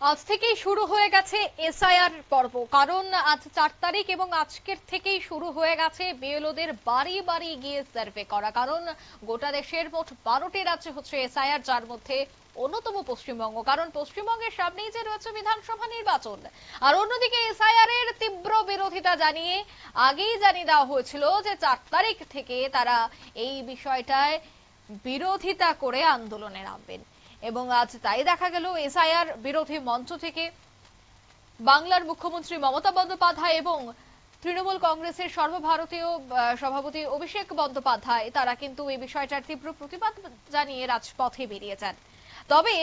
আজ থেকেই শুরু হয়ে গেছে এসআইআর পর্ব। কারণ আজ চার তারিখ এবং আজকের থেকেই শুরু হয়ে গেছে বিএলওদের বাড়ি বাড়ি গিয়ে সার্ভে করা। কারণ গোটা দেশের মোট বারোটি রাজ্যে হচ্ছে এসআইআর, যার মধ্যে অন্যতম পশ্চিমবঙ্গ। কারণ পশ্চিমবঙ্গের সামনেই যে রয়েছে বিধানসভা নির্বাচন। আর অন্যদিকে এসআইআর এর তীব্র বিরোধিতা জানিয়ে আগেই জানিয়ে দেওয়া হয়েছিল যে চার তারিখ থেকে তারা এই বিষয়টায় বিরোধিতা করে আন্দোলনে নামবেন। এবং আজ তাই দেখা গেল এসআইআর বিরোধী মঞ্চ থেকে। বাংলার মুখ্যমন্ত্রী মমতা বন্দ্যোপাধ্যায় এবং তৃণমূল কংগ্রেসের সর্বভারতীয় সভাপতি অভিষেক বন্দ্যোপাধ্যায়, তারা কিন্তু এই বিষয়টার তীব্র প্রতিবাদ জানিয়ে রাজপথে বেরিয়ে যান। তবে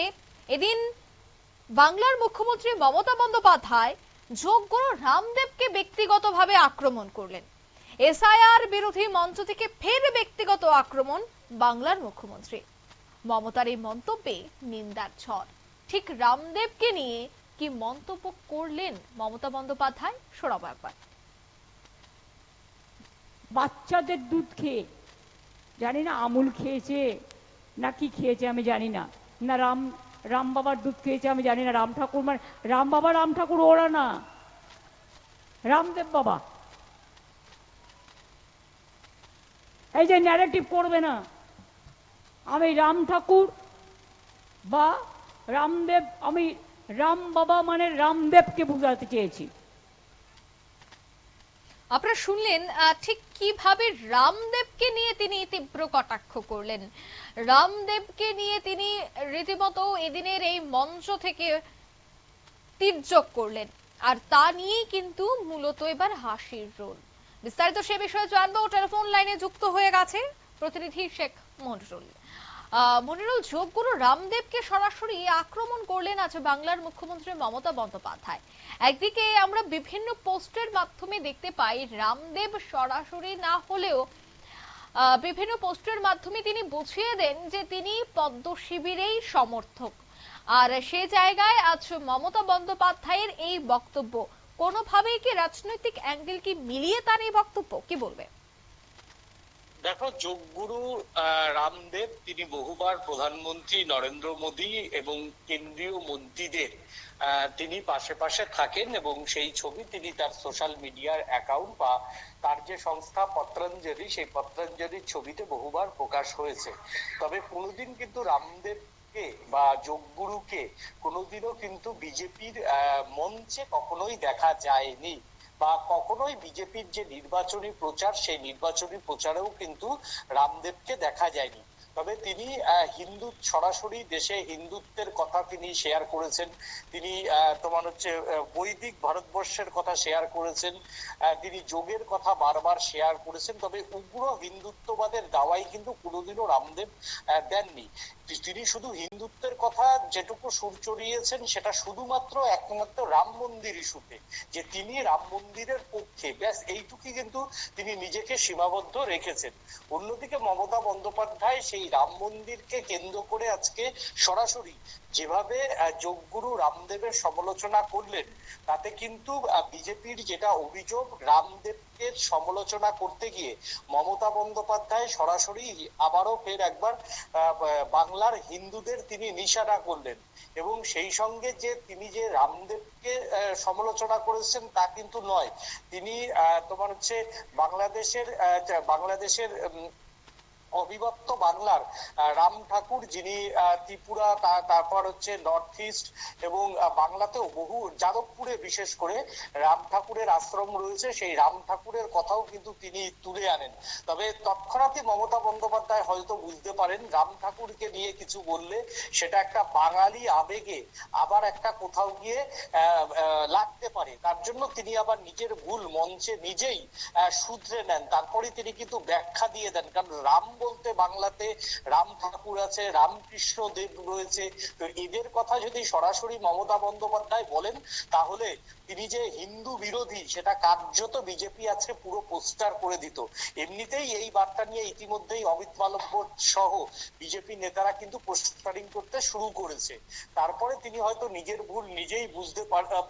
এদিন বাংলার মুখ্যমন্ত্রী মমতা বন্দ্যোপাধ্যায় যোগগুরু রামদেবকে ব্যক্তিগতভাবে আক্রমণ করলেন। এসআইআর বিরোধী মঞ্চ থেকে ফের ব্যক্তিগত আক্রমণ বাংলার মুখ্যমন্ত্রী মমতার এই মন্তব্যে নিন্দার ঝড়। ঠিক রামদেবকে নিয়ে কি মন্তব্য করলেন মমতা বন্দ্যোপাধ্যায়? শোনাবো একবার। বাচ্চাদের দুধ খেয়ে, জানি না আমুল খেয়েছে না কি খেয়েছে আমি জানি না। না রাম রাম বাবার দুধ খেয়েছে আমি জানি না, রাম ঠাকুর মানে রাম বাবা, রাম ঠাকুর, ওরা না। রামদেব বাবা। এই যে ন্যারেটিভ করবে না। আমি রাম ঠাকুর বা রামদেব, আমি রাম বাবা মানে রামদেবকে বোঝাতে চেয়েছি। আপনারা শুনলেন ঠিক কীভাবে রামদেবকে নিয়ে তিনি তীব্র কটাক্ষ করলেন। রামদেবকে নিয়ে তিনি রীতিমতো এদিনের এই মঞ্চ থেকে তীর্যক করলেন। আর তা নিয়েই কিন্তু মূলত এবার হাসির রোল। বিস্তারিত সে বিষয়ে জানব। টেলিফোন লাইনে যুক্ত হয়ে গেছে প্রতিনিধি শেখ মনিরুল মনিরুল, যোগগুরু রামদেবকে সরাসরি আক্রমণ করলেন আজ বাংলার মুখ্যমন্ত্রী মমতা বন্দ্যোপাধ্যায়। একদিকে আমরা বিভিন্ন পোস্টের মাধ্যমে দেখতে পাই, রামদেব সরাসরি না হলেও বিভিন্ন পোস্টের মাধ্যমে তিনি বুঝিয়ে দেন যে তিনি পদ্ম শিবিরেই সমর্থক। আর সে জায়গায় আজ মমতা বন্দ্যোপাধ্যায়ের এই বক্তব্য। কোনোভাবেই কি রাজনৈতিক অ্যাঙ্গেল কি মিলিয়ে তার এই বক্তব্য? কি বলবে? দেখো, যোগগুরু রামদেব, তিনি বহুবার প্রধানমন্ত্রী নরেন্দ্র মোদী এবং কেন্দ্রীয় মন্ত্রীদের তিনি পাশে পাশে থাকেন এবং সেই ছবি তিনি তার সোশ্যাল মিডিয়ার অ্যাকাউন্ট বা তার যে সংস্থা পত্রাঞ্জলি, সেই পত্রাঞ্জলির ছবিতে বহুবার প্রকাশ হয়েছে। তবে কোনোদিন কিন্তু রামদেব বা যোগগুরুকে কোনোদিনও কিন্তু বিজেপির মঞ্চে কখনোই দেখা যায়নি। বা কখনোই বিজেপির যে নির্বাচনী প্রচার সেই নির্বাচনী প্রচারেও কিন্তু রামদেবকে দেখা যায়নি। তবে তিনি হিন্দু, সরাসরি দেশে হিন্দুত্বের কথা তিনি শেয়ার করেছেন। তিনি তোমার হচ্ছে বৈদিক ভারতবর্ষের কথা শেয়ার করেছেন। তিনি যোগের কথা বারবার শেয়ার করেছেন। তবে উগ্র হিন্দুত্ববাদের দাওয়াই কিন্তু কোনোদিনও রামদেব দেননি। তিনি শুধু হিন্দুত্বের কথা যেটুকু সুর চড়িয়েছেন, সেটা শুধুমাত্র একমাত্র রাম মন্দির ইস্যুতে, যে তিনি রাম মন্দিরের পক্ষে। ব্যাস, এইটুকুই কিন্তু তিনি নিজেকে সীমাবদ্ধ রেখেছেন। অন্যদিকে মমতা বন্দ্যোপাধ্যায় সেই রাম মন্দিরকে কেন্দ্র করে আজকে সরাসরি যেভাবে যোগগুরু রামদেবের সমালোচনা করলেন, তাতে কিন্তু বিজেপির যেটা অভিযোগ, রামদেবকে সমালোচনা করতে গিয়ে মমতা বন্দ্যোপাধ্যায় সরাসরি আবারও ফের একবার বাংলার হিন্দুদের তিনি নিশানা করলেন। এবং সেই সঙ্গে যে তিনি যে রামদেবকে সমালোচনা করেছেন তা কিন্তু নয়। তিনি তোমার হচ্ছে বাংলাদেশের বাংলাদেশের অবিভক্ত বাংলার রাম ঠাকুর যিনি ত্রিপুরা তারপর হচ্ছে নর্থ ইস্ট এবং বাংলাতেও বহু যাদবপুরে বিশেষ করে রাম ঠাকুরের আশ্রম রয়েছে, সেই রাম ঠাকুরের কথাও কিন্তু তিনি তুলে আনেন। তবে তৎক্ষণাৎই মমতা বন্দ্যোপাধ্যায় হয়তো বুঝতে পারেন, রাম ঠাকুরকে নিয়ে কিছু বললে সেটা একটা বাঙালি আবেগে আবার একটা কোথাও গিয়ে লাগতে পারে। তার জন্য তিনি আবার নিজের ভুল মঞ্চে নিজেই শুধরে নেন। তারপরে তিনি কিন্তু ব্যাখ্যা দিয়ে দেন। কারণ রাম বলতে বাংলাতে রাম ঠাকুর আছে, রামকৃষ্ণ দেব রয়েছে। তো এদের কথা যদি সরাসরি মমতা বন্দ্যোপাধ্যায় বলেন, তাহলে তিনি যে হিন্দু বিরোধী, সেটা কার্যত বিজেপি আজকে পুরো পোস্টার করে দিত। এমনিতেই এই বার্তা নিয়ে ইতিমধ্যেই অমিত মালব্য সহ বিজেপি নেতারা কিন্তু পোস্টারিং করতে শুরু করেছে। তারপরে তিনি হয়তো নিজের ভুল নিজেই বুঝতে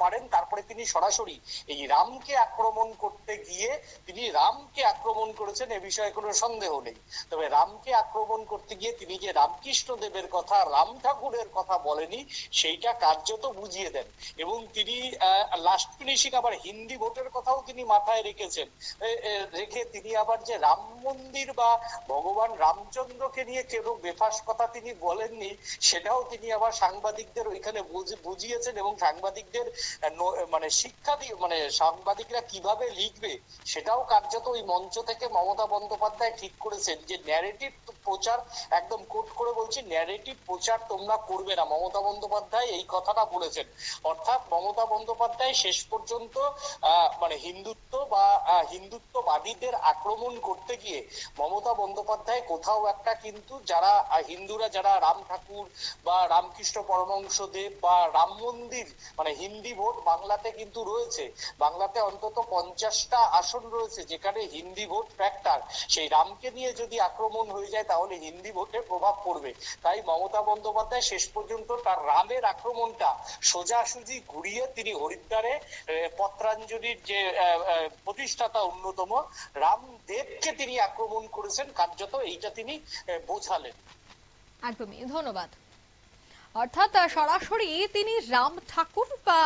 পারেন, তারপরে তিনি সরাসরি এই রামকে আক্রমণ করতে গিয়ে তিনি রামকে আক্রমণ করেছেন, এ বিষয়ে কোনো সন্দেহ নেই। তবে রামকে আক্রমণ করতে গিয়ে তিনি যে রামকৃষ্ণ দেবের কথা, রাম ঠাকুরের কথা বলেনি সেইটা কার্যত বুঝিয়ে দেন। এবং তিনি লাস্ট ফিনিশিং আবার হিন্দি ভোটের কথাও তিনি মাথায় রেখেছেন। রেখে তিনি আবার যে রাম মন্দির বা ভগবান রামচন্দ্রকে নিয়ে কেন বেফাস কথা তিনি বলেননি, সেটাও তিনি আবার সাংবাদিকদের ওইখানে বুঝ- বুঝিয়েছেন এবং সাংবাদিকদের মানে শিক্ষা দিয়ে মানে সাংবাদিকরা কীভাবে লিখবে সেটাও কার্যত ওই মঞ্চ থেকে মমতা বন্দ্যোপাধ্যায় ঠিক করেছেন যে ন্যারেটিভ প্রচার, একদম কোট করে বলছি ন্যারেটিভ প্রচার তোমরা করবে না। মমতা বন্দ্যোপাধ্যায় এই কথাটা বলেছেন। অর্থাৎ মমতা বন্দ্যোপাধ্যায় শেষ পর্যন্ত মানে হিন্দুত্ব বা হিন্দুত্ববাদীদের আক্রমণ করতে গিয়ে মমতা বন্দ্যোপাধ্যায় কোথাও একটা কিন্তু যারা হিন্দুরা যারা রাম ঠাকুর বা রামকৃষ্ণ পরমহংসদেব বা রাম মন্দির মানে হিন্দি ভোট বাংলাতে কিন্তু রয়েছে। বাংলাতে অন্তত পঞ্চাশটা আসন রয়েছে যেখানে হিন্দি ভোট ফ্যাক্টর সেই রামকে নিয়ে যদি আক্রমণ হয়ে যায় তাহলে হিন্দি ভোটে প্রভাব পড়বে। তাই মমতা বন্দ্যোপাধ্যায় শেষ পর্যন্ত তার রামের আক্রমণটা সোজাসুজি ঘুরিয়ে তিনি হরিদ্বারে পত্রাঞ্জলির যে প্রতিষ্ঠাতা অন্যতম, রামদেবকে তিনি আক্রমণ করেছেন। কার্যত এইটা তিনি বোঝালেন। একদমই, ধন্যবাদ। অর্থাৎ সরাসরি তিনি রাম ঠাকুর বা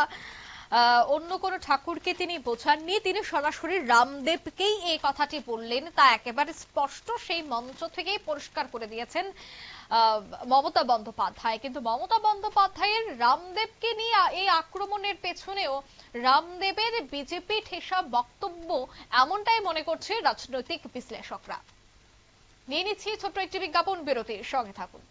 অন্য কোনো ঠাকুরকে তিনি বোঝাননি, তিনি সরাসরি রামদেবকেই এই কথাটি বললেন। তা একেবারে স্পষ্ট, সেই মঞ্চ থেকেই পরিষ্কার করে দিয়েছেন মমতা বন্দ্যোপাধ্যায়। কিন্তু মমতা বন্দ্যোপাধ্যায়ের রামদেবকে নিয়ে এই আক্রমণের পেছনেও রামদেবের বিজেপি ঠেসা বক্তব্য এমনটাই মনে করছে রাজনৈতিক বিশ্লেষকরা। নিয়ে নিচ্ছি ছোট্ট একটি বিজ্ঞাপন, বিরতির সঙ্গে থাকুন।